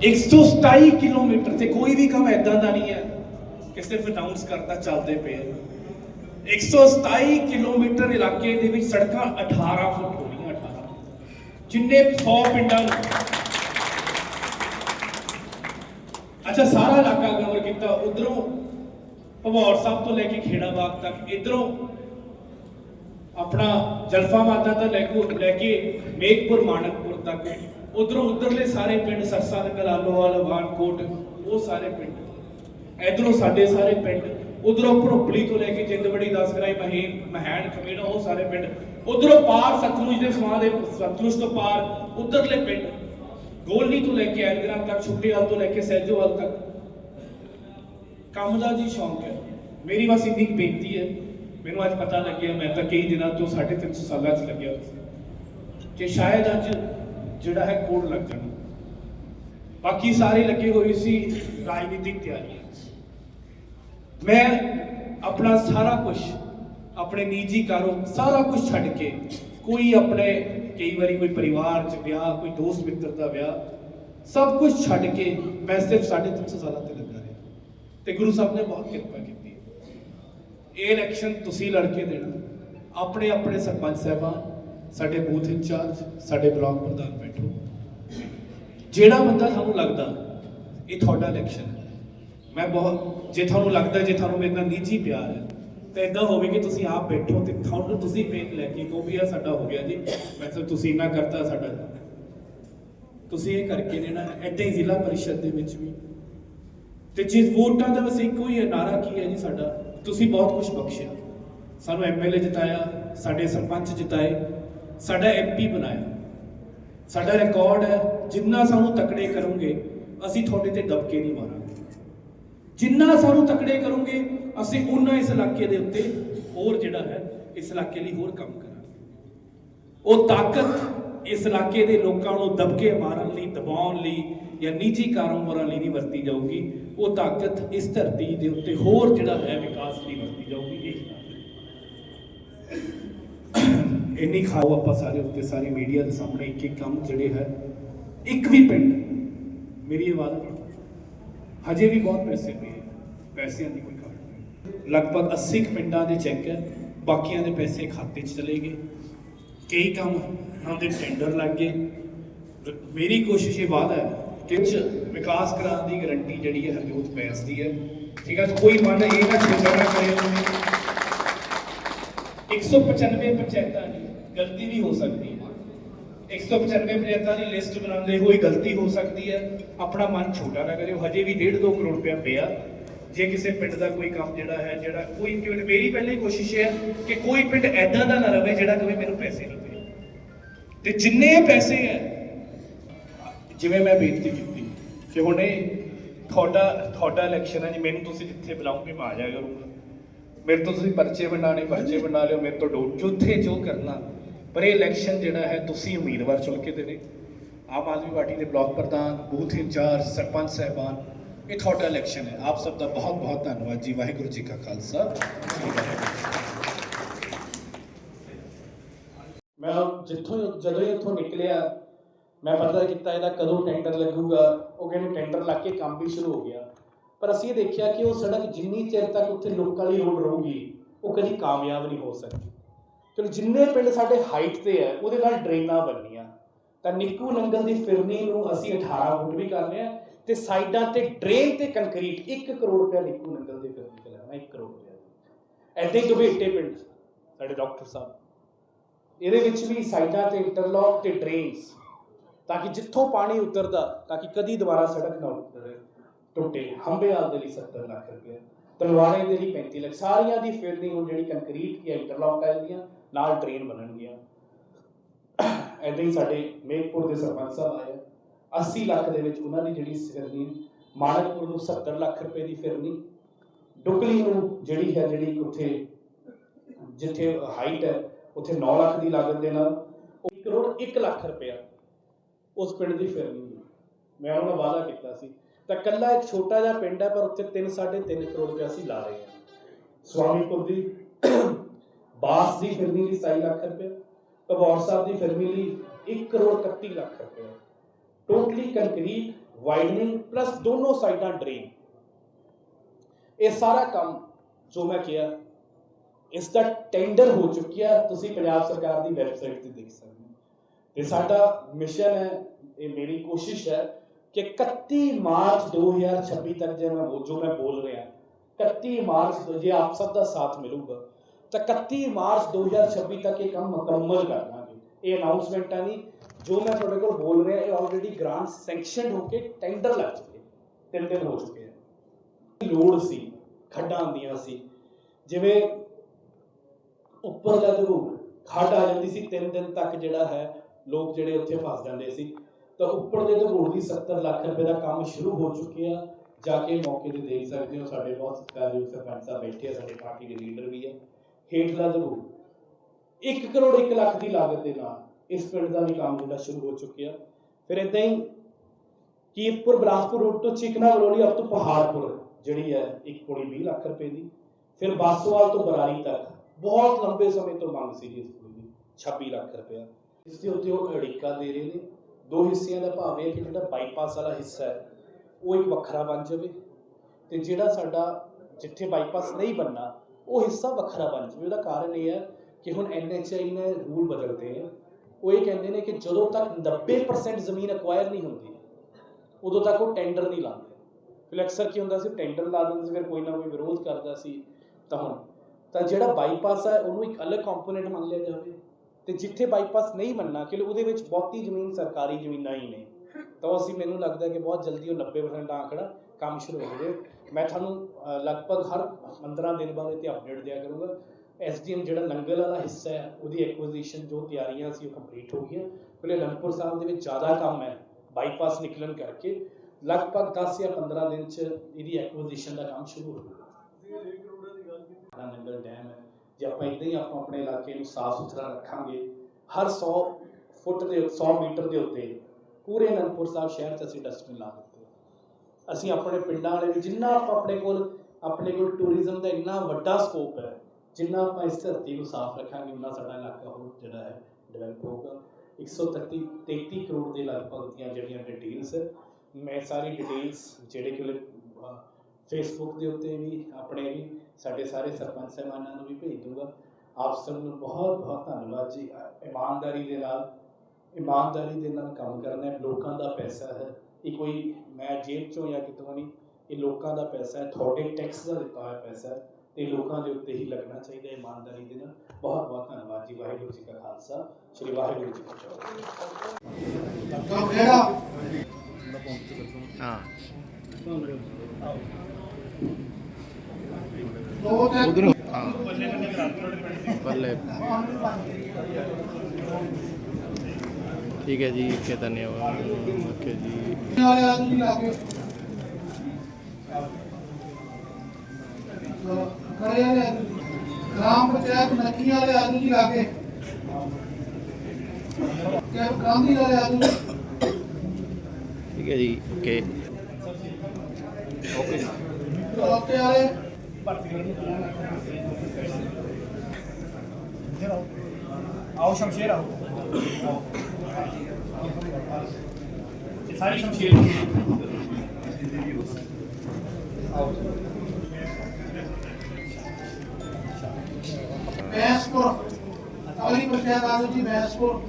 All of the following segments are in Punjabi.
127 ਕਿਲੋਮੀਟਰ ਤੇ ਕੋਈ ਵੀ ਕੰਮ ਐਦਾਂ ਦਾ ਨਹੀਂ ਹੈ ਕਿ ਸਿਰਫ ਅਨਾਉਂਸ ਕਰਦਾ ਚੱਲਦੇ ਪਏ 127 ਕਿਲੋਮੀਟਰ ਇਲਾਕੇ ਦੇ ਵਿੱਚ ਸੜਕਾਂ 18 ਫੁੱਟ ਹੋ ਰਹੀਆਂ 18 ਜਿੰਨੇ 100 ਪਿੰਡਾਂ ਨੂੰ ਅੱਛਾ, ਸਾਰਾ ਇਲਾਕਾ ਕਵਰ ਕੀਤਾ। ਉਧਰੋਂ ਭਵੌਰ ਸਾਹਿਬ ਤੋਂ ਲੈ ਕੇ ਖੇੜਾ ਬਾਗ ਤੱਕ। ਇਧਰੋਂ ਆਪਣਾ ਜਲਫਾ ਮਾਤਾ ਤੋਂ ਲੈ ਕੇ ਲੈ ਕੇ ਮੇਘਪੁਰ, ਮਾਨਕਪੁਰ ਤੱਕ। ਉਧਰੋਂ ਉਧਰਲੇ ਸਾਰੇ ਪਿੰਡ ਸਰਸਾ ਕਲਾਲੋਵਾਲ ਵਾਨਕੋਟ ਉਹ ਸਾਰੇ ਪਿੰਡ ਇਧਰੋਂ ਸਾਡੇ ਸਾਰੇ ਪਿੰਡ ਉਧਰੋਂ ਭਰੋਪਲੀ ਤੋਂ ਲੈ ਕੇ ਜਿੰਦਵੜੀ ਦਸਕਰਾਈ ਮਹੀ ਮਹਿਣ ਖਮੇੜਾ ਉਹ ਸਾਰੇ ਪਿੰਡ ਉਧਰੋਂ ਪਾਰ ਸਤਲੁਜ ਦੇ ਸਮਾਂ ਦੇ ਸਤਲੁਜ ਤੋਂ ਪਾਰ ਉਧਰਲੇ ਪਿੰਡ ਗੋਲਨੀ ਤੋਂ ਲੈ ਕੇ ਐਲਗ੍ਰਾਮ ਤੱਕ ਛੁੱਟੀਵਾਲ ਤੋਂ ਲੈ ਕੇ ਸਹਿਜੋਵਾਲ ਤੱਕ ਕੰਮ ਦਾ ਜੀ ਸ਼ੌਂਕ ਹੈ ਮੇਰੀ ਬਸ ਇੰਨੀ ਕੁ ਬੇਨਤੀ ਹੈ ਮੈਨੂੰ ਅੱਜ ਪਤਾ ਲੱਗਿਆ ਮੈਂ ਤਾਂ ਕਈ ਦਿਨਾਂ ਤੋਂ 350 ਸਾਲਾਂ 'ਚ ਲੱਗਿਆ ਹੋਇਆ ਸੀ ਕਿ ਸ਼ਾਇਦ ਅੱਜ ਜਿਹੜਾ ਹੈ ਕੋਡ ਲੱਗ ਜਾਣਾ ਬਾਕੀ ਸਾਰੇ ਲੱਗੇ ਹੋਏ ਸੀ ਰਾਜਨੀਤਿਕ ਤਿਆਰੀਆਂ ਮੈਂ ਆਪਣਾ ਸਾਰਾ ਕੁਝ ਆਪਣੇ ਨਿੱਜੀ ਕਾਰੋ, ਸਾਰਾ ਕੁਝ ਛੱਡ ਕੇ ਕੋਈ ਆਪਣੇ ਕਈ ਵਾਰੀ ਕੋਈ ਪਰਿਵਾਰ 'ਚ ਵਿਆਹ, ਕੋਈ ਦੋਸਤ ਮਿੱਤਰ ਦਾ ਵਿਆਹ, ਸਭ ਕੁਝ ਛੱਡ ਕੇ ਮੈਂ ਸਿਰਫ 350 ਸਾਲਾਂ ਤੇ ਲੱਗਾ ਰਿਹਾ। ਤੇ ਗੁਰੂ ਸਾਹਿਬ ਨੇ ਬਹੁਤ ਕਿਰਪਾ ਕੀਤੀ। ਇਹ ਇਲੈਕਸ਼ਨ ਤੁਸੀਂ ਲੜ ਕੇ ਦੇਣਾ। ਆਪਣੇ ਆਪਣੇ ਸਰਪੰਚ ਸਾਹਿਬਾਨ ਸਾਡੇ ਬੂਥ ਇੰਚਾਰਜ ਸਾਡੇ ਬਲਾਕ ਪ੍ਰਧਾਨ ਬੈਠੋ ਜਿਹੜਾ ਬੰਦਾ ਤੁਹਾਨੂੰ ਲੱਗਦਾ ਇਹ ਤੁਹਾਡਾ ਇਲੈਕਸ਼ਨ ਹੈ ਮੈਂ ਬਹੁਤ ਜੇ ਤੁਹਾਨੂੰ ਲੱਗਦਾ ਜੇ ਤੁਹਾਨੂੰ ਮੇਰੇ ਨਾਲ ਨਿੱਜੀ ਪਿਆਰ ਹੈ ਤਾਂ ਇਦਾਂ ਹੋਵੇ ਕਿ ਤੁਸੀਂ ਆਪ ਬੈਠੋ ਤੇ ਤੁਹਾਨੂੰ ਤੁਸੀਂ ਪੇਨ ਲੈ ਕੇ ਕਹੋ ਵੀ ਆ ਸਾਡਾ ਹੋ ਗਿਆ ਜੀ। ਮੈਂ ਤਾਂ ਤੁਸੀਂ ਇੰਨਾ ਕਰਤਾ ਸਾਡਾ ਤੁਸੀਂ ਇਹ ਕਰਕੇ ਦੇਣਾ ਐਦਾਂ ਹੀ ਜ਼ਿਲ੍ਹਾ ਪਰਿਸ਼ਦ ਦੇ ਵਿੱਚ ਵੀ। ਤੇ ਜੇ ਵੋਟਾਂ ਦਾ ਬਸ ਇੱਕੋ ਹੀ ਹੈ, ਨਾਰਾ ਕੀ ਹੈ ਜੀ ਸਾਡਾ? ਤੁਸੀਂ ਬਹੁਤ ਕੁਝ ਬਖਸ਼ਿਆ। ਸਾਨੂੰ ਐਮਐਲਏ ਜਿਤਾਇਆ ਸਾਡੇ ਸਰਪੰਚ ਜਿਤਾਏ ਸਾਡਾ ਐਮਪੀ ਬਣਾਇਆ। ਸਾਡਾ ਰਿਕਾਰਡ ਹੈ, ਜਿੰਨਾ ਸਾਨੂੰ ਤਕੜੇ ਕਰੋਗੇ, ਅਸੀਂ ਤੁਹਾਡੇ ਤੇ ਦਬਕੇ ਨਹੀਂ ਮਾਰਾਂਗੇ। ਜਿੰਨਾ ਸਾਨੂੰ ਤਕੜੇ ਕਰੋਗੇ, ਅਸੀਂ ਉਹਨਾਂ ਇਸ ਇਲਾਕੇ ਦੇ ਉੱਤੇ ਹੋਰ ਜਿਹੜਾ ਹੈ, ਇਸ ਇਲਾਕੇ ਲਈ ਹੋਰ ਕੰਮ ਕਰਾਂਗੇ। ਉਹ ਤਾਕਤ ਇਸ ਇਲਾਕੇ ਦੇ ਲੋਕਾਂ ਨੂੰ ਦਬਕੇ ਮਾਰਨ ਲਈ, ਦਬਾਉਣ ਲਈ ਜਾਂ ਨਿੱਜੀ ਕਾਰੋਬਾਰਾਂ ਲਈ ਨਹੀਂ ਵਰਤੀ ਜਾਊਗੀ, ਉਹ ਤਾਕਤ ਇਸ ਧਰਤੀ ਦੇ ਉੱਤੇ ਹੋਰ ਜਿਹੜਾ ਹੈ, ਵਿਕਾਸ ਲਈ ਵਰਤੀ ਜਾਊਗੀ, ਇਹ ਇੰਨੀ ਖਾਓ ਆਪਾਂ ਸਾਰੇ ਉੱਤੇ, ਸਾਰੀ ਮੀਡੀਆ ਦੇ ਸਾਹਮਣੇ ਇੱਕ ਇੱਕ ਕੰਮ ਜਿਹੜੇ ਹੈ, ਇੱਕ ਵੀ ਪਿੰਡ, ਮੇਰੀ ਇਹ ਵਾਅਦਾ ਹਜੇ ਵੀ ਬਹੁਤ ਪੈਸੇ ਪਏ ਪੈਸਿਆਂ ਦੀ ਕੋਈ ਘਾਟ ਨਹੀਂ। ਲਗਭਗ 80 ਕੁ ਪਿੰਡਾਂ ਦੇ ਚੈੱਕ ਹੈ, ਬਾਕੀਆਂ ਦੇ ਪੈਸੇ ਖਾਤੇ 'ਚ ਚਲੇ ਗਏ। ਕਈ ਕੰਮ ਉਹਨਾਂ ਦੇ ਟੈਂਡਰ ਲੱਗ ਗਏ। ਮੇਰੀ ਕੋਸ਼ਿਸ਼ ਇਹ ਵਾਅਦਾ ਹੈ ਕਿ ਵਿਕਾਸ ਕਰਾਉਣ ਦੀ ਗਾਰੰਟੀ ਜਿਹੜੀ ਹੈ, ਹਰਜੋਤ ਬੈਂਸ ਦੀ ਹੈ। ਠੀਕ ਹੈ ਕੋਈ ਮਨ ਇਹ ਨਾ ਛੋਟਾ ਨਾ ਕਰੇ। 195 ਪੰਚਾਇਤਾਂ ਨੇ ਗਲਤੀ ਵੀ ਹੋ ਸਕਦੀ ਹੈ। 195 ਪੰਚਾਇਤਾਂ ਦੀ ਲਿਸਟ ਬਣਾਉਂਦੇ ਹੋਏ ਗਲਤੀ ਹੋ ਸਕਦੀ ਹੈ। ਆਪਣਾ ਮਨ ਛੋਟਾ ਨਾ ਕਰਿਓ, ਹਜੇ ਵੀ 1.5 2 ਕਰੋੜ ਰੁਪਇਆ ਪਿਆ। ਜੇ ਕਿਸੇ ਪਿੰਡ ਦਾ ਕੋਈ ਕੰਮ ਜਿਹੜਾ ਹੈ, ਜਿਹੜਾ ਕੋਈ ਕਿਉਂ ਮੇਰੀ ਪਹਿਲੀ ਕੋਸ਼ਿਸ਼ ਹੈ ਕਿ ਕੋਈ ਪਿੰਡ ਐਦਾਂ ਦਾ ਨਾ ਰਵੇ ਜਿਹੜਾ ਕਵੇ ਮੈਨੂੰ ਪੈਸੇ ਨਹੀਂ ਪਏ ਤੇ ਜਿੰਨੇ ਪੈਸੇ ਹੈ, ਜਿਵੇਂ ਮੈਂ ਬੇਨਤੀ ਕੀਤੀ ਕਿ ਹੁਣ ਇਹ ਤੁਹਾਡਾ ਤੁਹਾਡਾ ਇਲੈਕਸ਼ਨ ਹੈ ਜੀ, ਮੈਨੂੰ ਤੁਸੀਂ ਜਿੱਥੇ ਬੁਲਾਓਗੇ ਮੈਂ ਆ ਜਾਇਆ ਕਰੂੰਗਾ। ਮੇਰੇ ਤੋਂ ਤੁਸੀਂ ਪਰਚੇ ਬਣਾਣੇ ਪਰਚੇ ਬਣਾ ਲਿਓ, ਮੇਰੇ ਤੋਂ ਡੋ ਚੌਥੇ ਜੋ ਕਰਨਾ ਪਰ ਇਹ ਇਲੈਕਸ਼ਨ ਜਿਹੜਾ ਹੈ, ਤੁਸੀਂ ਉਮੀਦਵਾਰ ਚੁਣ ਕੇ ਦੇਣੇ। ਆਮ ਆਦਮੀ ਪਾਰਟੀ ਦੇ ਬਲਾਕ ਪ੍ਰਧਾਨ, ਬੂਥ ਇੰਚਾਰਜ, ਸਰਪੰਚ ਸਹਿਬਾਨ, ਇਹ ਤੁਹਾਡਾ ਇਲੈਕਸ਼ਨ ਹੈ। ਆਪ ਸਭ ਦਾ ਬਹੁਤ ਬਹੁਤ ਧੰਨਵਾਦ ਜੀ। ਵਾਹਿਗੁਰੂ ਜੀ ਕਾ ਖਾਲਸਾ। ਮੈਂ ਜਿੱਥੋਂ ਜਦੋਂ ਹੀ ਉੱਥੋਂ ਨਿਕਲਿਆ, ਮੈਂ ਪਤਾ ਕੀਤਾ ਇਹਦਾ ਕਦੋਂ ਟੈਂਡਰ ਲੱਗੂਗਾ। ਉਹ ਕਹਿੰਦੇ ਟੈਂਡਰ ਲੱਗ ਕੇ ਕੰਮ ਵੀ ਸ਼ੁਰੂ ਹੋ ਗਿਆ। ਪਰ ਅਸੀਂ ਇਹ ਦੇਖਿਆ ਕਿ ਉਹ ਸੜਕ ਜਿੰਨੀ ਚਿਰ ਤੱਕ ਉੱਥੇ ਲੋਕਾਂ ਲਈ ਰੋਡ ਰਹੂਗੀ, ਉਹ ਕਦੀ ਕਾਮਯਾਬ ਨਹੀਂ ਹੋ ਸਕਦੀ। ਚਲੋ ਜਿੰਨੇ ਪਿੰਡ ਸਾਡੇ ਹਾਈਟ ਤੇ ਹੈ, ਉਹਦੇ ਨਾਲ ਡਰੇਨਾਂ ਬਣਨੀਆਂ। ਤਾਂ ਨਿੱਕੂ ਨੰਗਲ ਦੀ ਫਿਰਨੀ ਨੂੰ ਅਸੀਂ 18 ਫੁੱਟ ਵੀ ਕਰ ਰਹੇ ਹਾਂ ਤੇ ਸਾਈਡਾਂ ਤੇ ਡਰੇਨ ਤੇ ਕੰਕਰੀਟ 1 ਕਰੋੜ ਰੁਪਇਆ ਨਿੱਕੂ ਨੰਗਲ ਦੀ ਫਿਰਨੀ ਤੇ ਲੱਗਣਾ 1 ਕਰੋੜ ਰੁਪਇਆ। ਐਦਾਂ ਹੀ ਦੁਬੇਟੇ ਪਿੰਡ, ਸਾਡੇ ਡਾਕਟਰ ਸਾਹਿਬ। ਇਹਦੇ ਵਿੱਚ ਵੀ ਸਾਈਡਾਂ ਤੇ ਇੰਟਰਲੌਕ ਤੇ ਡਰੇਨਸ ਤਾਂ ਕਿ ਜਿੱਥੋਂ ਪਾਣੀ ਉਤਰਦਾ, ਤਾਂ ਕਿ ਕਦੀ ਦੁਬਾਰਾ ਸੜਕ ਨਾ ਉਤਰੇ ਟੁੱਟੇ ਹੰਬੇਆਲ ਦੇ ਲਈ 70 ਲੱਖ ਰੁਪਏ ਤਲਵਾੜੇ ਦੇ ਲਈ 35 ਲੱਖ। ਸਾਰੀਆਂ ਦੀ ਫਿਰਨੀ ਹੁਣ ਜਿਹੜੀ ਕੰਕਰੀਟ ਜਾਂ ਇੰਟਰਲੌਕ ਟਾਈਲ ਦੀਆਂ, ਨਾਲ ਡਰੇਨ ਬਣਨਗੀਆਂ। ਐਦਾਂ ਹੀ ਸਾਡੇ ਮੇਘਪੁਰ ਦੇ ਸਰਪੰਚ ਸਾਹਿਬ ਆਏ 80 ਲੱਖ ਦੇ ਵਿੱਚ ਉਹਨਾਂ ਦੀ ਜਿਹੜੀ ਫਿਰਨੀ ਮਾਨਕਪੁਰ ਨੂੰ 70 ਲੱਖ ਰੁਪਏ ਦੀ ਫਿਰਨੀ ਡੁਕਲੀ ਨੂੰ ਜਿਹੜੀ ਹੈ, ਜਿਹੜੀ ਉੱਥੇ, ਜਿੱਥੇ ਹਾਈਟ ਹੈ, ਉੱਥੇ 9 ਲੱਖ ਦੀ ਲਾਗਤ ਦੇ ਨਾਲ 1 ਕਰੋੜ 1 ਲੱਖ ਰੁਪਇਆ ਉਸ ਪਿੰਡ ਦੀ ਫਿਰਨੀ ਮੈਂ ਉਹਨਾਂ ਨਾਲ ਵਾਅਦਾ ਕੀਤਾ ਸੀ। ਤਾਂ ਕੱਲਾ ਇੱਕ ਛੋਟਾ ਜਿਹਾ ਪਿੰਡ ਹੈ, ਪਰ ਉੱਥੇ 3 3.5 ਕਰੋੜ ਰੁਪਇਆ ਅਸੀਂ ਲਾ ਰਹੇ ਹਾਂ। ਸਵਾਮੀਪੁਰ ਦੀ ਬਾਸ ਦੀ ਫਿਰਨੀ ਲਈ 27 ਲੱਖ ਰੁਪਏ ਪਵੌਰ ਸਾਹਿਬ ਦੀ ਫਿਰਨੀ ਲਈ 1 ਕਰੋੜ 31 ਲੱਖ ਰੁਪਏ ਟੋਟਲੀ ਕੰਕਰੀਟ ਵਾਈਡਨਿੰਗ ਪਲੱਸ ਦੋਨੋਂ ਸਾਈਡਾਂ ਡਰੇਨ ਇਹ ਸਾਰਾ ਕੰਮ ਜੋ ਮੈਂ ਕਿਹਾ, ਇਸ ਦਾ ਟੈਂਡਰ ਹੋ ਚੁੱਕਿਆ ਤੁਸੀਂ ਪੰਜਾਬ ਸਰਕਾਰ ਦੀ ਵੈਬਸਾਈਟ ਤੇ ਦੇਖ ਸਕਦੇ ਹੋ। ਤੇ ਸਾਡਾ ਮਿਸ਼ਨ ਹੈ, ਇਹ ਮੇਰੀ ਕੋਸ਼ਿਸ਼ ਹੈ ਕਿ 31 ਮਾਰਚ 2026 ਤੱਕ ਜੇ ਮੈਂ ਜੋ ਮੈਂ ਬੋਲ ਰਿਹਾ 31 ਮਾਰਚ ਜੇ ਆਪ ਸਭ ਦਾ ਸਾਥ ਮਿਲੂਗਾ, ਤਾਂ 31 ਮਾਰਚ 2026 ਤੱਕ ਇਹ ਕੰਮ ਮੁਕੰਮਲ ਕਰ ਦਾਂਗੇ। ਇਹ ਅਨਾਉਂਸਮੈਂਟਾਂ ਨਹੀਂ ਜੋ। ਮੈਂ ਤੁਹਾਡੇ ਕੋਲ ਬੋਲ ਰਿਹਾ, ਇਹ ਆਲਰੇਡੀ ਗ੍ਰਾਂਟ ਸੈਂਕਸ਼ਨ ਹੋ ਕੇ ਟੈਂਡਰ ਲੱਗ ਚੁੱਕੇ ਤਿੰਨ ਦਿਨ ਹੋ ਚੁੱਕੇ ਆ। ਲੋੜ ਸੀ, ਖੱਡਾਂ ਆਉਂਦੀਆਂ ਸੀ। ਜਿਵੇਂ ਉੱਪਰ ਜਦੋਂ ਖੱਡ ਆ ਜਾਂਦੀ ਸੀ, ਤਿੰਨ ਦਿਨ ਤੱਕ ਜਿਹੜਾ ਹੈ, ਲੋਕ ਜਿਹੜੇ ਉੱਥੇ ਫਸ ਜਾਂਦੇ ਸੀ। ਤਾਂ ਉੱਪਰ ਦੇ ਧਗੋੜ ਦੀ 70 ਲੱਖ ਰੁਪਏ ਦਾ ਕੰਮ ਸ਼ੁਰੂ ਹੋ ਚੁੱਕਿਆ ਜਾ ਕੇ ਮੌਕੇ ਤੇ ਦੇਖ ਸਕਦੇ ਹੋ, ਸਾਡੇ ਬਹੁਤ ਸਤਿਕਾਰਯੋਗ ਸਰਪੰਚ ਸਾਹਿਬ ਬੈਠੇ ਆ, ਸਾਡੇ ਪਾਰਟੀ ਦੇ ਲੀਡਰ ਵੀ ਆ। ਹੇਠਲਾ ਧਗੋੜ 1 ਕਰੋੜ 1 ਲੱਖ ਦੀ ਲਾਗਤ ਦੇ ਨਾਲ ਇਸ ਪਿੰਡ ਦਾ ਵੀ ਕੰਮ ਜਿਹੜਾ ਸ਼ੁਰੂ ਹੋ ਚੁੱਕਿਆ। ਫਿਰ ਇਦਾਂ ਹੀ ਕੀਰਤਪੁਰ, ਬਲਾਸਪੁਰ ਰੋਡ ਤੋਂ ਚਿਕਨਾ ਬਲੋਲੀ ਅਪ ਤੋਂ ਪਹਾੜਪੁਰ, ਜਿਹੜੀ ਹੈ, ਇੱਕ ਪੁਲੀ 20 ਲੱਖ ਰੁਪਏ ਦੀ। ਫਿਰ ਬਾਸੋਵਾਲ ਤੋਂ ਬਰਾਰੀ ਤੱਕ, ਬਹੁਤ ਲੰਬੇ ਸਮੇਂ ਤੋਂ ਮੰਗ ਸੀ ਜੀ ਇਸ ਦੀ 26 ਲੱਖ ਰੁਪਇਆ। ਇਸ ਦੇ ਉੱਤੇ ਉਹ ਅੜਿੱਕਾ ਦੇ ਰਹੇ ਨੇ। ਦੋ ਹਿੱਸਿਆਂ ਦਾ ਭਾਵ ਇਹ ਹੈ ਕਿ ਜਿਹੜਾ ਬਾਈਪਾਸ ਵਾਲਾ ਹਿੱਸਾ ਹੈ, ਉਹ ਇੱਕ ਵੱਖਰਾ ਬਣ ਜਾਵੇ ਤੇ ਜਿਹੜਾ ਸਾਡਾ ਜਿੱਥੇ ਬਾਈਪਾਸ ਨਹੀਂ ਬਣਨਾ, ਉਹ ਹਿੱਸਾ ਵੱਖਰਾ ਬਣ ਜਾਵੇ। ਉਹਦਾ ਕਾਰਨ ਇਹ ਹੈ ਕਿ ਹੁਣ ਐਨਐਚਆਈ ਨੇ ਰੂਲ ਬਦਲਦੇ ਆ। ਉਹ ਇਹ ਕਹਿੰਦੇ ਨੇ ਕਿ ਜਦੋਂ ਤੱਕ 90% ਜ਼ਮੀਨ ਅਕਵਾਇਰ ਨਹੀਂ ਹੁੰਦੀ, ਉਦੋਂ ਤੱਕ ਉਹ ਟੈਂਡਰ ਨਹੀਂ ਲਾਉਂਦੇ। ਫਿਰ ਅਕਸਰ ਕੀ ਹੁੰਦਾ ਸੀ? ਟੈਂਡਰ ਲਾ ਦਿੰਦੇ ਸੀ, ਫਿਰ ਕੋਈ ਨਾ ਕੋਈ ਵਿਰੋਧ ਕਰਦਾ ਸੀ। ਤਾਂ ਹੁਣ ਤਾਂ ਜਿਹੜਾ ਬਾਈਪਾਸ ਹੈ, ਉਹਨੂੰ ਇੱਕ ਅਲੱਗ ਕੰਪੋਨੈਂਟ ਮੰਨ ਲਿਆ ਜਾਵੇ। ਤੇ ਜਿੱਥੇ ਬਾਈਪਾਸ ਨਹੀਂ ਮੰਨਣਾ ਕਿ ਉਹਦੇ ਵਿੱਚ ਬਹੁਤੀ ਜ਼ਮੀਨ ਸਰਕਾਰੀ ਜ਼ਮੀਨਾਂ ਹੀ ਨੇ। ਤਾਂ ਅਸੀਂ ਮੈਨੂੰ ਲੱਗਦਾ ਕਿ ਬਹੁਤ ਜਲਦੀ ਉਹ 90% ਆંકੜਾ ਕੰਮ ਸ਼ੁਰੂ ਹੋ ਜਾਵੇ। ਮੈਂ ਤੁਹਾਨੂੰ ਲਗਭਗ ਹਰ 15 ਦਿਨ ਬਾਅਦ ਇਹ ਤੇ ਅਪਡੇਟ ਦਿਆ ਕਰੂੰਗਾ। ਐਸਡੀਐਮ ਜਿਹੜਾ ਨੰਗਲ ਵਾਲਾ ਹਿੱਸਾ ਹੈ ਉਹਦੀ ਐਕੁਜੀਸ਼ਨ ਜੋ ਤਿਆਰੀਆਂ ਸੀ ਉਹ ਕੰਪਲੀਟ ਹੋ ਗਈਆਂ। ਫਿਰ ਅਨੰਦਪੁਰ ਸਾਹਿਬ ਦੇ ਵਿੱਚ ਜ਼ਿਆਦਾ ਕੰਮ ਹੈ ਬਾਈਪਾਸ ਨਿਕਲਣ ਕਰਕੇ। ਲਗਭਗ 10 ਜਾਂ 15 ਦਿਨ ਚ ਇਹਦੀ ਐਕੁਜੀਸ਼ਨ ਦਾ ਕੰਮ ਸ਼ੁਰੂ ਹੋ ਜਾਊਗਾ। ਦਾ ਨੰਗਲ ਡੈਮ ਹੈ। ਜੇ ਆਪਾਂ ਇਦਾਂ ਹੀ ਆਪਾਂ ਆਪਣੇ ਇਲਾਕੇ ਨੂੰ ਸਾਫ਼ ਸੁਥਰਾ ਰੱਖਾਂਗੇ, ਹਰ 100 ਫੁੱਟ ਦੇ 100 ਮੀਟਰ ਦੇ ਉੱਤੇ ਪੂਰੇ ਅਨੰਦਪੁਰ ਸਾਹਿਬ ਸ਼ਹਿਰ 'ਚ ਅਸੀਂ ਡਸਟਬਿਨ ਲਾ ਦਿੱਤੇ ਅਸੀਂ ਆਪਣੇ ਪਿੰਡਾਂ ਵਾਲੇ ਵੀ, ਜਿੰਨਾ ਆਪਾਂ ਆਪਣੇ ਕੋਲ ਆਪਣੇ ਕੋਲ ਟੂਰਿਜ਼ਮ ਦਾ ਇੰਨਾ ਵੱਡਾ ਸਕੋਪ ਹੈ, ਜਿੰਨਾ ਆਪਾਂ ਇਸ ਧਰਤੀ ਨੂੰ ਸਾਫ਼ ਰੱਖਾਂਗੇ, ਉਨਾ ਸਾਡਾ ਇਲਾਕਾ ਹੋਰ ਜਿਹੜਾ ਹੈ ਡਿਵੈਲਪ ਹੋਊਗਾ। 133 33 ਕਰੋੜ ਦੇ ਲਗਭਗ ਦੀਆਂ ਜਿਹੜੀਆਂ ਡਿਟੇਲਸ ਮੈਂ ਸਾਰੀ ਡਿਟੇਲਸ ਜਿਹੜੇ ਕਿ ਫੇਸਬੁੱਕ ਦੇ ਉੱਤੇ ਵੀ, ਆਪਣੇ ਵੀ ਸਾਡੇ ਸਾਰੇ ਸਰਪੰਚ ਸਾਹਿਬਾਨਾਂ ਨੂੰ ਵੀ ਭੇਜ ਦੂੰਗਾ ਆਪ ਸਭ ਨੂੰ ਬਹੁਤ ਬਹੁਤ ਧੰਨਵਾਦ ਜੀ। ਇਮਾਨਦਾਰੀ ਦੇ ਨਾਲ ਇਮਾਨਦਾਰੀ ਦੇ ਨਾਲ ਕੰਮ ਕਰਨਾ ਹੈ। ਲੋਕਾਂ ਦਾ ਪੈਸਾ ਹੈ। ਇਹ ਕੋਈ ਮੈਂ ਜੇਬ ਚੋਂ ਜਾਂ ਕਿਤੋਂ ਨਹੀਂ ਇਹ ਲੋਕਾਂ ਦਾ ਪੈਸਾ ਹੈ। ਤੁਹਾਡੇ ਟੈਕਸ ਦਾ ਦਿੱਤਾ ਹੋਇਆ ਪੈਸਾ ਹੈ। ਤੇ ਲੋਕਾਂ ਦੇ ਉੱਤੇ ਹੀ ਲੱਗਣਾ ਚਾਹੀਦਾ ਹੈ ਇਮਾਨਦਾਰੀ ਦੇ ਨਾਲ। ਬਹੁਤ ਬਹੁਤ ਧੰਨਵਾਦ ਜੀ। ਵਾਹਿਗੁਰੂ ਜੀ ਕਾ ਖਾਲਸਾ। ਸ੍ਰੀ ਵਾਹਿਗੁਰੂ ਜੀ ਕੀ ਫਤਿਹ। ਹਾਂ। ਤੇ ਉਧਰ ਹਾਂ ਬੱਲੇ। ਠੀਕ ਹੈ ਜੀ ਓਕੇ ਧੰਨਵਾਦ। ਓਕੇ ਜੀ। ਵਾਲੇ ਆਦਮੀ ਲਾ ਕੇ ਕਰੇ ਵਾਲੇ ਆਦਮੀ ਗ੍ਰਾਮ ਪੰਚਾਇਤ ਨੱਕੀ ਵਾਲੇ ਆਦਮੀ ਜੀ ਲਾ ਕੇ ਕਿ ਕਾਂਦੀ ਵਾਲੇ ਆਦਮੀ ਠੀਕ ਹੈ ਜੀ, ਓਕੇ। ਲੋਕੇ ਵਾਲੇ ਆਓ ਸ਼ਮਸ਼ੇਰ ਆਓ ਇਹ ਸਾਰੀ ਸ਼ਮਸ਼ੇਰ ਬੈਸਪੁਰ ਅਗਲੀ ਪੰਚਾਇਤ ਆਦਮੀ ਜੀ ਬੈਸਪੁਰ।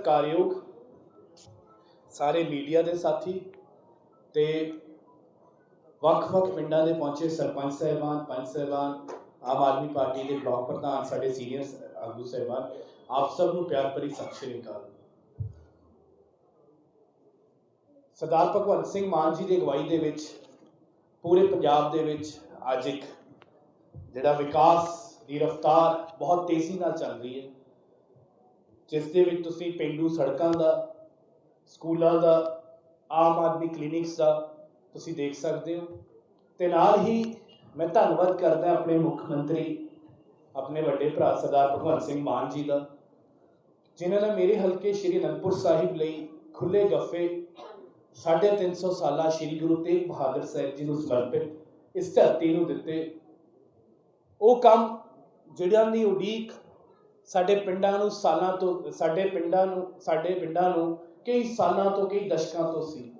ਸਤਿਕਾਰਯੋਗ ਸਾਰੇ ਮੀਡੀਆ ਦੇ ਸਾਥੀ ਤੇ ਵੱਖ-ਵੱਖ ਪਿੰਡਾਂ ਦੇ ਪਹੁੰਚੇ ਸਰਪੰਚ ਸਾਹਿਬਾਨ, ਪੰਚ ਸਾਹਿਬਾਨ, ਆਮ ਆਦਮੀ ਪਾਰਟੀ ਦੇ ਬਲਾਕ ਪ੍ਰਧਾਨ, ਸਾਡੇ ਸੀਨੀਅਰ ਆਗੂ ਸਾਹਿਬਾਨ, ਆਪ ਸਭ ਨੂੰ ਪਿਆਰ ਭਰੀ ਸਤਿ ਸ਼੍ਰੀ ਅਕਾਲ। ਸਰਦਾਰ ਭਗਵੰਤ ਸਿੰਘ ਮਾਨ ਜੀ ਦੀ ਅਗਵਾਈ ਦੇ ਵਿੱਚ, ਪੂਰੇ ਪੰਜਾਬ ਦੇ ਵਿੱਚ ਅੱਜ ਇੱਕ ਜਿਹੜਾ ਵਿਕਾਸ ਦੀ ਰਫ਼ਤਾਰ ਬਹੁਤ ਤੇਜ਼ੀ ਨਾਲ ਚੱਲ ਰਹੀ ਹੈ। ਜਿਸ ਦੇ ਵਿੱਚ ਤੁਸੀਂ ਪਿੰਡੂ ਸੜਕਾਂ ਦਾ, ਸਕੂਲਾਂ ਦਾ, ਆਮ ਆਦਮੀ ਕਲੀਨਿਕਸ ਦਾ ਤੁਸੀਂ ਦੇਖ ਸਕਦੇ ਹੋ। ਤੇ ਨਾਲ ਹੀ ਮੈਂ ਧੰਨਵਾਦ ਕਰਦਾ ਆਪਣੇ ਮੁੱਖ ਮੰਤਰੀ, ਆਪਣੇ ਵੱਡੇ ਭਰਾ ਸਰਦਾਰ ਭਗਵੰਤ ਸਿੰਘ ਮਾਨ ਜੀ ਦਾ, ਜਿਨ੍ਹਾਂ ਨੇ ਮੇਰੇ ਹਲਕੇ ਸ਼੍ਰੀ ਅਨੰਦਪੁਰ ਸਾਹਿਬ ਲਈ ਖੁੱਲੇ ਗੱਫੇ 350 ਸਾਲਾ ਸ਼੍ਰੀ ਗੁਰੂ ਤੇਗ ਬਹਾਦਰ ਸਾਹਿਬ ਜੀ ਨੂੰ ਸਮਰਪਿਤ, ਇਸ ਧਰਤੀ ਨੂੰ ਦਿੱਤੇ। ਉਹ ਕੰਮ ਜਿਹੜਿਆਂ ਦੀ ਉਡੀਕ ਸਾਡੇ ਪਿੰਡਾਂ ਨੂੰ ਸਾਲਾਂ ਤੋਂ, ਸਾਡੇ ਪਿੰਡਾਂ ਨੂੰ, ਸਾਡੇ ਪਿੰਡਾਂ ਨੂੰ ਕਈ ਸਾਲਾਂ ਤੋਂ, ਕਈ ਦਸ਼ਕਾਂ ਤੋਂ ਸੀ।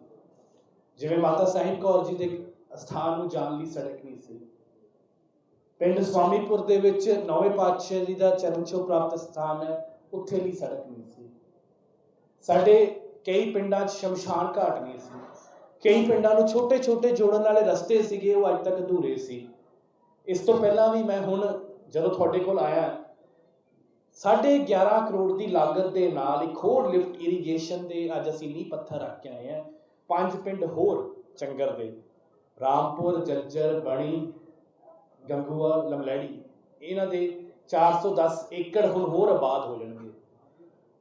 ਜਿਵੇਂ ਮਾਤਾ ਸਾਹਿਬ ਕੌਰ ਜੀ ਦੇ ਸਥਾਨ ਨੂੰ ਜਾਣ ਲਈ ਸੜਕ ਨਹੀਂ ਸੀ। ਪਿੰਡ ਸਵਾਮੀਪੁਰ ਦੇ ਵਿੱਚ ਨੌਵੇਂ ਪਾਤਸ਼ਾਹ ਜੀ ਦਾ ਚਰਨ ਛੋਹ ਪ੍ਰਾਪਤ ਸਥਾਨ ਹੈ, ਉੱਥੇ ਲਈ ਸੜਕ ਨਹੀਂ ਸੀ। ਸਾਡੇ ਕਈ ਪਿੰਡਾਂ 'ਚ ਸ਼ਮਸ਼ਾਨ ਘਾਟ ਨਹੀਂ ਸੀ। ਕਈ ਪਿੰਡਾਂ ਨੂੰ ਛੋਟੇ-ਛੋਟੇ ਜੋੜਨ ਵਾਲੇ ਰਸਤੇ ਸੀਗੇ, ਉਹ ਅੱਜ ਤੱਕ ਅਧੂਰੇ ਸੀ। ਇਸ ਤੋਂ ਪਹਿਲਾਂ ਵੀ ਮੈਂ ਹੁਣ ਜਦੋਂ ਤੁਹਾਡੇ ਕੋਲ ਆਇਆ ਸਾਢੇ 11 ਕਰੋੜ ਦੀ ਲਾਗਤ ਦੇ ਨਾਲ ਇੱਕ ਹੋਰ ਲਿਫਟ ਇਰੀਗੇਸ਼ਨ ਦੇ ਅੱਜ ਅਸੀਂ ਨੀਂਹ ਪੱਥਰ ਰੱਖ ਕੇ ਆਏ ਹਾਂ। ਪੰਜ ਪਿੰਡ ਹੋਰ ਚੰਗਰ ਦੇ। ਰਾਮਪੁਰ, ਜੱਜਰ, ਬਣੀ, ਗੰਗੂਆ, ਲਮਲੈੜੀ। ਇਹਨਾਂ ਦੇ 410 ਏਕੜ ਹੁਣ ਹੋਰ ਆਬਾਦ ਹੋ ਜਾਣਗੇ।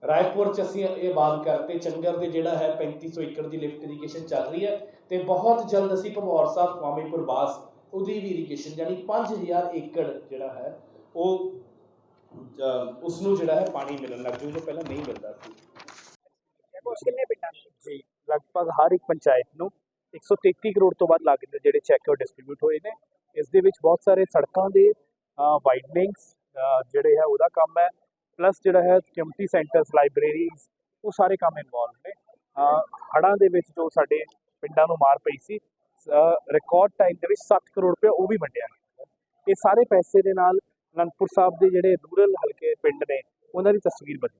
ਰਾਏਪੁਰ ਚ ਅਸੀਂ ਇਹ ਆਬਾਦ ਕਰਤੇ। ਚੰਗਰ ਦੇ ਜਿਹੜਾ ਹੈ 3500 ਏਕੜ ਦੀ ਲਿਫਟ ਇਰੀਗੇਸ਼ਨ ਚੱਲ ਰਹੀ ਹੈ ਤੇ ਬਹੁਤ ਜਲਦ ਅਸੀਂ ਭਮੌਰ ਸਾਹਿਬ, ਸਵਾਮੀਪੁਰ ਬਾਸ ਉਹਦੀ ਵੀ ਇਰੀਗੇਸ਼ਨ ਯਾਨੀ 5000 ਏਕੜ ਜਿਹੜਾ ਹੈ, ਉਹ ਉਸ ਨੂੰ ਜਿਹੜਾ ਹੈ ਪਾਣੀ ਮਿਲਣ ਲੱਗ ਜੂ ਜੋ ਪਹਿਲਾਂ ਨਹੀਂ ਮਿਲਦਾ ਸੀ। ਕਿੰਨੇ ਪਿੰਡਾਂ ਜੀ, ਲਗਭਗ ਹਰ ਇੱਕ ਪੰਚਾਇਤ ਨੂੰ 133 ਕਰੋੜ ਤੋਂ ਵੱਧ ਲਾਗਤ ਦੇ ਜਿਹੜੇ ਚੈੱਕ ਉਹ ਡਿਸਟ੍ਰੀਬਿਊਟ ਹੋਏ ਨੇ। ਇਸ ਦੇ ਵਿੱਚ ਬਹੁਤ ਸਾਰੇ ਸੜਕਾਂ ਦੇ ਵਾਈਡਨਿੰਗਸ ਜਿਹੜੇ ਹੈ ਉਹਦਾ ਕੰਮ ਹੈ। ਪਲੱਸ ਜਿਹੜਾ ਹੈ ਕਮਿਊਨਿਟੀ ਸੈਂਟਰਸ ਲਾਇਬ੍ਰੇਰੀਜ਼ ਉਹ ਸਾਰੇ ਕੰਮ ਇਨਵੋਲਵ ਨੇ। ਹੜਾਂ ਦੇ ਵਿੱਚ ਜੋ ਸਾਡੇ ਪਿੰਡਾਂ ਨੂੰ ਮਾਰ ਪਈ ਸੀ ਰਿਕਾਰਡ ਟਾਈਮ ਦੇ ਵਿੱਚ 7 ਕਰੋੜ ਰੁਪਏ ਉਹ ਵੀ ਵੰਡਿਆ ਇਹ ਸਾਰੇ ਪੈਸੇ ਦੇ ਨਾਲ ਅਨੰਦਪੁਰ ਸਾਹਿਬ ਦੇ ਜਿਹੜੇ ਰੂਰਲ ਹਲਕੇ ਪਿੰਡ ਨੇ, ਉਹਨਾਂ ਦੀ ਤਸਵੀਰ ਬਦਲੀ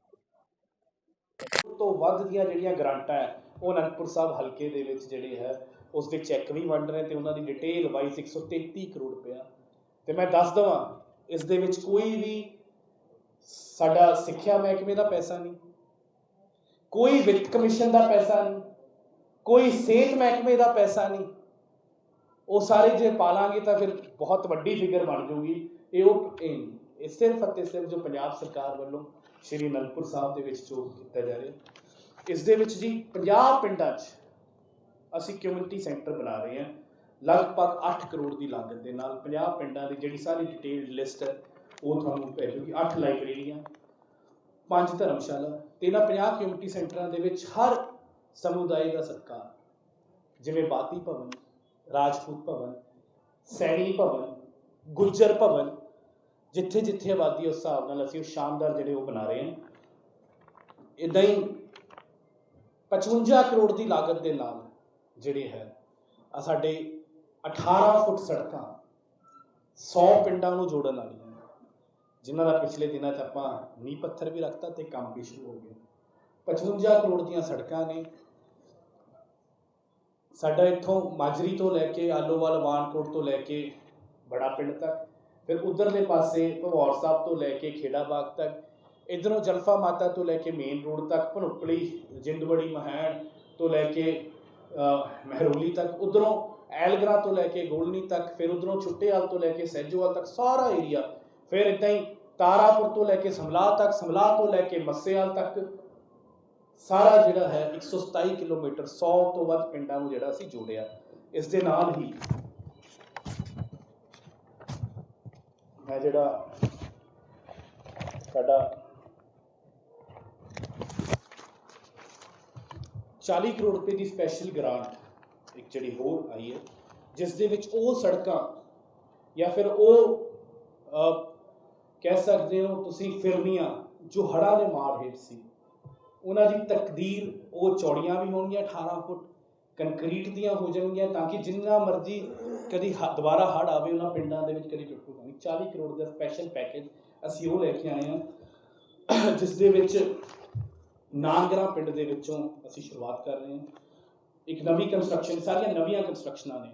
ਤੋਂ ਵੱਧ ਦੀਆਂ ਜਿਹੜੀਆਂ ਗ੍ਰਾਂਟਾਂ ਹੈ, ਉਹ ਅਨੰਦਪੁਰ ਸਾਹਿਬ ਹਲਕੇ ਦੇ ਵਿੱਚ ਜਿਹੜੇ ਹੈ, ਉਸ ਦੇ ਚੈੱਕ ਵੀ ਵੰਡ ਰਹੇ ਤੇ ਉਹਨਾਂ ਦੀ ਡਿਟੇਲ ਵਾਈਜ਼ 133 ਕਰੋੜ ਰੁਪਇਆ। ਤੇ ਮੈਂ ਦੱਸ ਦਵਾਂ, ਇਸ ਦੇ ਵਿੱਚ ਕੋਈ ਵੀ ਸਾਡਾ ਸਿੱਖਿਆ ਮਹਿਕਮੇ ਦਾ ਪੈਸਾ ਨਹੀਂ, ਕੋਈ ਵਿੱਤ ਕਮਿਸ਼ਨ ਦਾ ਪੈਸਾ ਨਹੀਂ, ਕੋਈ ਸਿਹਤ ਮਹਿਕਮੇ ਦਾ ਪੈਸਾ ਨਹੀਂ। ਉਹ ਸਾਰੇ ਜੇ ਪਾਲਾਂਗੇ ਤਾਂ ਫਿਰ ਬਹੁਤ ਵੱਡੀ ਫਿਗਰ ਬਣ ਜਾਊਗੀ। ਇਹ ਉਹ ਇਹ ਨਹੀਂ। ਸਿਰਫ ਅਤੇ ਸਿਰਫ ਜੋ ਪੰਜਾਬ ਸਰਕਾਰ ਵੱਲੋਂ ਸ਼੍ਰੀ ਅਨੰਦਪੁਰ ਸਾਹਿਬ ਦੇ ਵਿੱਚ ਜੋ ਕੀਤਾ ਜਾ ਰਿਹਾ ਇਸ ਦੇ ਵਿੱਚ ਜੀ 50 ਪਿੰਡਾਂ 'ਚ ਅਸੀਂ ਕਮਿਊਨਿਟੀ ਸੈਂਟਰ ਬਣਾ ਰਹੇ ਹਾਂ ਲਗਭਗ 8 ਕਰੋੜ ਦੀ ਲਾਗਤ ਦੇ ਨਾਲ 50 ਪਿੰਡਾਂ ਦੀ ਜਿਹੜੀ ਸਾਰੀ ਡਿਟੇਲਡ ਲਿਸਟ ਹੈ, ਉਹ ਤੁਹਾਨੂੰ ਪੈ ਭੇਜੂਗੀ 8 ਲਾਇਬ੍ਰੇਰੀਆਂ ਪੰਜ ਧਰਮਸ਼ਾਲਾ ਤੇ ਇਹਨਾਂ 50 ਕਮਿਊਨਿਟੀ ਸੈਂਟਰਾਂ ਦੇ ਵਿੱਚ ਹਰ ਸਮੁਦਾਇ ਦਾ ਸਤਕਾਰ ਜਿਵੇਂ ਬਾਤੀ ਭਵਨ, ਰਾਜਪੂਤ ਭਵਨ, ਸੈਣੀ ਭਵਨ, ਗੁੱਜਰ ਭਵਨ ਜਿੱਥੇ ਜਿੱਥੇ ਆਬਾਦੀ ਉਸ ਹਿਸਾਬ ਨਾਲ ਅਸੀਂ ਉਹ ਸ਼ਾਨਦਾਰ ਜਿਹੜੇ ਉਹ ਬਣਾ ਰਹੇ ਹਾਂ। ਇਦਾਂ ਹੀ 55 ਕਰੋੜ ਦੀ ਲਾਗਤ ਦੇ ਨਾਲ ਜਿਹੜੇ ਹੈ ਸਾਡੇ 18 ਫੁੱਟ ਸੜਕਾਂ 100 ਪਿੰਡਾਂ ਨੂੰ ਜੋੜਨ ਵਾਲੀਆਂ ਨੇ, ਜਿਨ੍ਹਾਂ ਦਾ ਪਿਛਲੇ ਦਿਨਾਂ 'ਚ ਆਪਾਂ ਨੀਂਹ ਪੱਥਰ ਵੀ ਰੱਖਤਾ ਤੇ ਕੰਮ ਵੀ ਸ਼ੁਰੂ ਹੋ ਗਿਆ। 55 ਕਰੋੜ ਦੀਆਂ ਸੜਕਾਂ ਨੇ। ਸਾਡਾ ਇੱਥੋਂ ਮਾਜਰੀ ਤੋਂ ਲੈ ਕੇ ਆਲੋਵਾਲ ਵਾਨਕੋਟ ਤੋਂ ਲੈ ਕੇ ਬੜਾ ਪਿੰਡ ਤੱਕ ਫਿਰ ਉਧਰਲੇ ਪਾਸੇ ਭਵੌਰ ਸਾਹਿਬ ਤੋਂ ਲੈ ਕੇ ਖੇੜਾ ਬਾਗ ਤੱਕ, ਇਧਰੋਂ ਜਲਫਾ ਮਾਤਾ ਤੋਂ ਲੈ ਕੇ ਮੇਨ ਰੋਡ ਤੱਕ, ਭਨੁੱਪਲੀ, ਜਿੰਦਵੜੀ, ਮਹੈਣ ਤੋਂ ਲੈ ਕੇ ਮਹਿਰੋਲੀ ਤੱਕ, ਉਧਰੋਂ ਐਲਗਰਾ ਤੋਂ ਲੈ ਕੇ ਗੋਲਨੀ ਤੱਕ, ਫਿਰ ਉਧਰੋਂ ਛੁੱਟੇਵਾਲ ਤੋਂ ਲੈ ਕੇ ਸਹਿਜੋਵਾਲ ਤੱਕ, ਸਾਰਾ ਏਰੀਆ ਫਿਰ ਇਦਾਂ ਹੀ ਤਾਰਾਪੁਰ ਤੋਂ ਲੈ ਕੇ ਸਮਲਾਹ ਤੱਕ ਸਮਲਾਹ ਤੋਂ ਲੈ ਕੇ ਮੱਸੇਵਾਲ ਤੱਕ, ਸਾਰਾ ਜਿਹੜਾ ਹੈ 127 ਕਿਲੋਮੀਟਰ 100 ਤੋਂ ਵੱਧ ਪਿੰਡਾਂ ਨੂੰ ਜਿਹੜਾ ਅਸੀਂ ਜੋੜਿਆ। ਇਸ ਦੇ ਨਾਲ ਹੀ ਮੈਂ ਜਿਹੜਾ ਸਾਡਾ 40 ਕਰੋੜ ਰੁਪਏ ਦੀ ਸਪੈਸ਼ਲ ਗ੍ਰਾਂਟ ਇੱਕ ਜਿਹੜੀ ਹੋਰ ਆਈ ਹੈ, ਜਿਸ ਦੇ ਵਿੱਚ ਉਹ ਸੜਕਾਂ ਜਾਂ ਫਿਰ ਉਹ ਕਹਿ ਸਕਦੇ ਹੋ ਤੁਸੀਂ ਫਿਰਨੀਆਂ ਜੋ ਹੜ੍ਹਾਂ ਦੇ ਮਾਰ ਹੇਠ ਸੀ, ਉਹਨਾਂ ਦੀ ਤਕਦੀਰ ਉਹ ਚੌੜੀਆਂ ਵੀ ਹੋਣਗੀਆਂ 18 ਫੁੱਟ ਕੰਕਰੀਟ ਦੀਆਂ ਹੋ ਜਾਣਗੀਆਂ ਤਾਂ ਕਿ ਜਿੰਨਾ ਮਰਜ਼ੀ ਕਦੀ ਦੁਬਾਰਾ ਹੜ੍ਹ ਆਵੇ ਉਹਨਾਂ ਪਿੰਡਾਂ ਦੇ ਵਿੱਚ ਕਦੀ ਟੁੱਟੂਗਾ 40 ਕਰੋੜ ਦਾ ਸਪੈਸ਼ਲ ਪੈਕੇਜ ਅਸੀਂ ਉਹ ਲੈ ਕੇ ਆਏ ਹਾਂ ਜਿਸ ਦੇ ਵਿੱਚ ਨਾਨਗਰਾ ਪਿੰਡ ਦੇ ਵਿੱਚੋਂ ਅਸੀਂ ਸ਼ੁਰੂਆਤ ਕਰ ਰਹੇ ਹਾਂ। ਇੱਕ ਨਵੀਂ ਕੰਸਟਰਕਸ਼ਨ ਸਾਰੀਆਂ ਨਵੀਆਂ ਕੰਸਟਰਕਸ਼ਨਾਂ ਨੇ।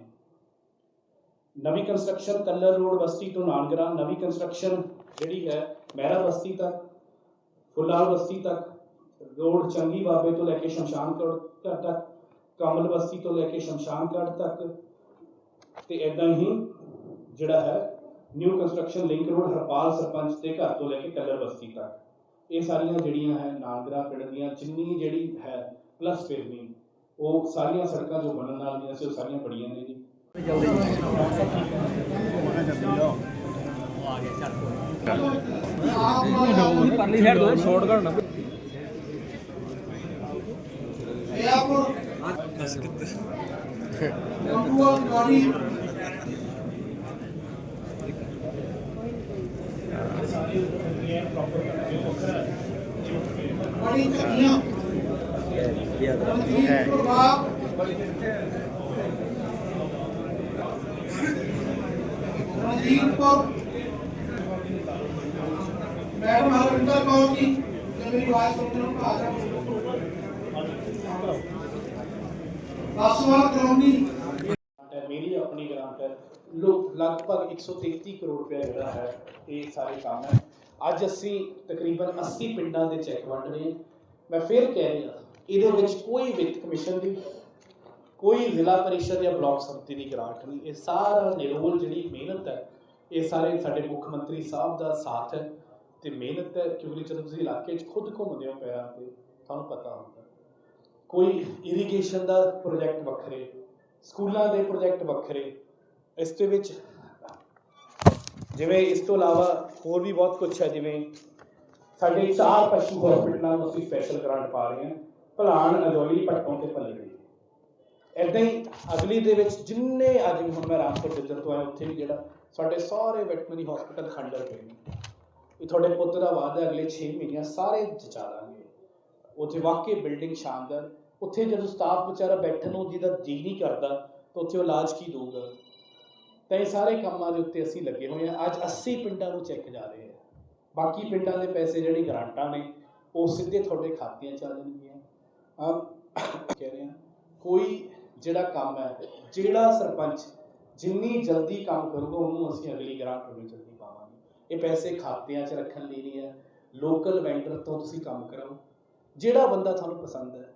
ਨਵੀਂ ਕੰਸਟਰਕਸ਼ਨ ਕੱਲਰ ਰੋਡ ਬਸਤੀ ਤੋਂ ਨਾਨਗਰਾ, ਨਵੀਂ ਕੰਸਟਰਕਸ਼ਨ ਜਿਹੜੀ ਹੈ ਮਹਿਰਾ ਬਸਤੀ ਤੱਕ, ਫੁੱਲਾਲ ਬਸਤੀ ਤੱਕ, ਰੋਡ ਚੰਗੀ ਬਾਬੇ ਤੋਂ ਲੈ ਕੇ ਸ਼ਮਸ਼ਾਨ ਤੱਕ, ਕਮਲ ਬਸਤੀ ਤੋਂ ਲੈ ਕੇ ਸ਼ਮਸ਼ਾਨਗੜ ਤੱਕ, ਤੇ ਇਦਾਂ ਹੀ ਜਿਹੜਾ ਹੈ new construction link road Harpal sarpanch ਦੇ ਘਰ ਤੋਂ ਲੈ ਕੇ ਕੱਲਰ ਬਸਤੀ ਤੱਕ। ਇਹ ਸਾਰੀਆਂ ਜਿਹੜੀਆਂ ਹੈ ਨਾਨਗਰਾ ਪਿੰਡ ਦੀਆਂ ਜਿੰਨੀ ਜਿਹੜੀ ਹੈ ਪਲੱਸ ਫਿਰਨੀ ਉਹ ਸਾਰੀਆਂ ਸੜਕਾਂ ਜੋ ਬਣਨ ਵਾਲੀਆਂ ਸੀ ਉਹ ਸਾਰੀਆਂ ਬੜੀਆਂ ਨੇ ਜੀ। ਪਰਲੀ ਸਾਈਡ ਦੋ ਸ਼ਾਰਟਕਟ ਨਾ ਇਹ ਆਪੋ ਗੰਗੂਆ ਗਾੜੀ ਲਤੀਫ ਪ੍ਰਭਾਤ ਰਣਜੀਤ ਕੌਰ ਮੈਡਮ ਹਰਵਿੰਦਰ ਕੌਰ ਜੀ ਜੇ ਮੇਰੀ ਆਵਾਜ਼ ਸੁਣਦੇ ਹੋ ਤਾਂ ਆ ਜਾਓ ਮੇਰੀ ਆਪਣੀ ਗ੍ਰਾਂਟ ਹੈ ਲਗਭਗ 133 ਕਰੋੜ ਰੁਪਏ ਜਿਹੜਾ ਹੈ, ਇਹ ਸਾਰੇ ਕੰਮ ਹੈ। ਅੱਜ ਅਸੀਂ ਤਕਰੀਬਨ 80 ਪਿੰਡਾਂ ਦੇ ਚੈੱਕ ਵੰਡ ਰਹੇ ਮੈਂ ਫਿਰ ਕਹਿ ਰਿਹਾ, ਇਹਦੇ ਵਿੱਚ ਕੋਈ ਵਿੱਤ ਕਮਿਸ਼ਨ ਦੀ, ਕੋਈ ਜ਼ਿਲ੍ਹਾ ਪਰਿਸ਼ਦ ਜਾਂ ਬਲਾਕ ਸੰਮਤੀ ਦੀ ਗ੍ਰਾਂਟ ਨਹੀਂ। ਇਹ ਸਾਰਾ ਨਿਰੋਲ ਜਿਹੜੀ ਮਿਹਨਤ ਹੈ, ਇਹ ਸਾਰੇ ਸਾਡੇ ਮੁੱਖ ਮੰਤਰੀ ਸਾਹਿਬ ਦਾ ਸਾਥ ਹੈ ਤੇ ਮਿਹਨਤ ਹੈ, ਕਿਉਂਕਿ ਜਦੋਂ ਤੁਸੀਂ ਇਲਾਕੇ 'ਚ ਖੁਦ ਘੁੰਮਦੇ ਹੋ ਪੈਰਾਂ ਤੇ, ਤੁਹਾਨੂੰ ਪਤਾ ਹੁੰਦਾ। ਕੋਈ ਇਰੀਗੇਸ਼ਨ ਦਾ ਪ੍ਰੋਜੈਕਟ ਵੱਖਰੇ, ਸਕੂਲਾਂ ਦੇ ਪ੍ਰੋਜੈਕਟ ਵੱਖਰੇ, ਇਸ ਦੇ ਵਿੱਚ ਜਿਵੇਂ ਇਸ ਤੋਂ ਇਲਾਵਾ ਹੋਰ ਵੀ ਬਹੁਤ ਕੁਝ ਹੈ, ਜਿਵੇਂ ਸਾਡੇ ਚਾਰ ਪਸ਼ੂ ਹਸਪੀਟਲਾਂ ਨੂੰ ਅਸੀਂ ਸਪੈਸ਼ਲ ਗ੍ਰਾਂਟ ਪਾ ਰਹੇ ਹਾਂ, ਭਲਾਣ, ਅਜੋਲੀ ਭੱਟੋਂ ਤੇ ਭੱਲੇ ਏਦਾਂ ਹੀ ਅਗਲੀ ਦੇ ਵਿੱਚ ਜਿੰਨੇ ਅੱਜ ਵੀ ਹੁਣ ਮੈਂ ਰਾਮਪੁਰ ਜਿੱਧਰ ਤੋਂ ਆਇਆ, ਉੱਥੇ ਵੀ ਜਿਹੜਾ ਸਾਡੇ ਸਾਰੇ ਵੈਟਰਨਰੀ ਹਸਪੀਟਲ ਖੰਡਰ ਪਏ ਨੇ। ਇਹ ਤੁਹਾਡੇ ਪੁੱਤ ਦਾ ਵਾਅਦਾ ਹੈ, ਅਗਲੇ 6 ਮਹੀਨਿਆਂ ਸਾਰੇ ਜਚਾ ਦਾਂਗੇ। ਉੱਥੇ ਵਾਕਈ ਬਿਲਡਿੰਗ ਸ਼ਾਨਦਾਰ, ਉੱਥੇ ਜਦੋਂ ਸਟਾਫ ਵਿਚਾਰਾ ਬੈਠਣ ਨੂੰ ਜਿਹਦਾ ਜੀ ਨਹੀਂ ਕਰਦਾ, ਤਾਂ ਉੱਥੇ ਉਹ ਇਲਾਜ ਕੀ ਦਊਗਾ? ਤਾਂ ਇਹ ਸਾਰੇ ਕੰਮਾਂ ਦੇ ਉੱਤੇ ਅਸੀਂ ਲੱਗੇ ਹੋਏ ਹਾਂ। ਅੱਜ 80 ਪਿੰਡਾਂ ਨੂੰ ਚੈੱਕ ਜਾ ਰਹੇ ਆ ਬਾਕੀ ਪਿੰਡਾਂ ਦੇ ਪੈਸੇ ਜਿਹੜੀ ਗ੍ਰਾਂਟਾਂ ਨੇ, ਉਹ ਸਿੱਧੇ ਤੁਹਾਡੇ ਖਾਤਿਆਂ 'ਚ ਆ ਜਾਣਗੀਆਂ। ਆਮ ਕਹਿ ਰਹੇ ਹਾਂ, ਕੋਈ ਜਿਹੜਾ ਕੰਮ ਹੈ, ਜਿਹੜਾ ਸਰਪੰਚ ਜਿੰਨੀ ਜਲਦੀ ਕੰਮ ਕਰੂਗਾ, ਉਹਨੂੰ ਅਸੀਂ ਅਗਲੀ ਗ੍ਰਾਂਟ ਉਨੀ ਜਲਦੀ ਪਾਵਾਂਗੇ। ਇਹ ਪੈਸੇ ਖਾਤਿਆਂ 'ਚ ਰੱਖਣ ਲਈ ਨਹੀਂ ਹੈ। ਲੋਕਲ ਵੈਂਡਰ ਤੋਂ ਤੁਸੀਂ ਕੰਮ ਕਰਾਓ। ਜਿਹੜਾ ਬੰਦਾ ਤੁਹਾਨੂੰ ਪਸੰਦ ਹੈ,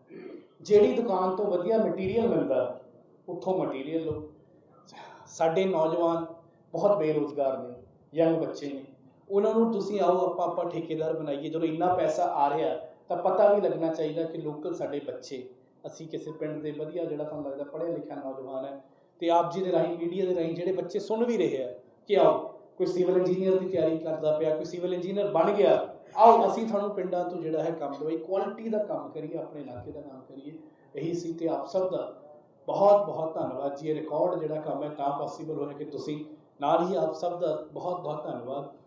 ਜਿਹੜੀ ਦੁਕਾਨ ਤੋਂ ਵਧੀਆ ਮਟੀਰੀਅਲ ਮਿਲਦਾ, ਉੱਥੋਂ ਮਟੀਰੀਅਲ ਲਓ। ਸਾਡੇ ਨੌਜਵਾਨ ਬਹੁਤ ਬੇਰੋਜ਼ਗਾਰ ਨੇ, ਯੰਗ ਬੱਚੇ ਨੇ। ਉਹਨਾਂ ਨੂੰ ਤੁਸੀਂ ਆਓ, ਆਪਾਂ ਆਪਾਂ ਠੇਕੇਦਾਰ ਬਣਾਈਏ। ਜਦੋਂ ਇੰਨਾ ਪੈਸਾ ਆ ਰਿਹਾ, ਤਾਂ ਪਤਾ ਵੀ ਲੱਗਣਾ ਚਾਹੀਦਾ ਕਿ ਲੋਕਲ ਸਾਡੇ ਬੱਚੇ। ਅਸੀਂ ਕਿਸੇ ਪਿੰਡ ਦੇ ਵਧੀਆ ਜਿਹੜਾ ਤੁਹਾਨੂੰ ਲੱਗਦਾ ਪੜ੍ਹਿਆ ਲਿਖਿਆ ਨੌਜਵਾਨ ਹੈ ਤੇ ਆਪ ਜੀ ਦੇ ਰਾਹੀਂ ਮੀਡੀਆ ਦੇ ਰਾਹੀਂ ਜਿਹੜੇ ਬੱਚੇ ਸੁਣ ਵੀ ਰਹੇ ਆ ਕਿ ਆਓ, ਕੋਈ ਸਿਵਲ ਇੰਜੀਨੀਅਰ ਦੀ ਤਿਆਰੀ ਕਰਦਾ ਪਿਆ, ਕੋਈ ਸਿਵਲ ਇੰਜੀਨੀਅਰ ਬਣ ਗਿਆ, ਆਓ, ਅਸੀਂ ਤੁਹਾਨੂੰ ਪਿੰਡਾਂ ਤੋਂ ਜਿਹੜਾ ਹੈ ਕੰਮ ਦਵਾਈ ਕੁਆਲਿਟੀ ਦਾ ਕੰਮ ਕਰੀਏ, ਆਪਣੇ ਇਲਾਕੇ ਦਾ ਕੰਮ ਕਰੀਏ। ਇਹੀ ਸੀ ਤੇ ਆਪ ਸਭ ਦਾ ਬਹੁਤ ਬਹੁਤ ਧੰਨਵਾਦ ਜੀ। ਇਹ ਰਿਕਾਰਡ ਜਿਹੜਾ ਕੰਮ ਹੈ ਤਾਂ ਪੋਸੀਬਲ ਹੋਇਆ ਕਿ ਤੁਸੀਂ ਨਾਲ ਹੀ ਆਪ ਸਭ ਦਾ ਬਹੁਤ ਬਹੁਤ ਧੰਨਵਾਦ।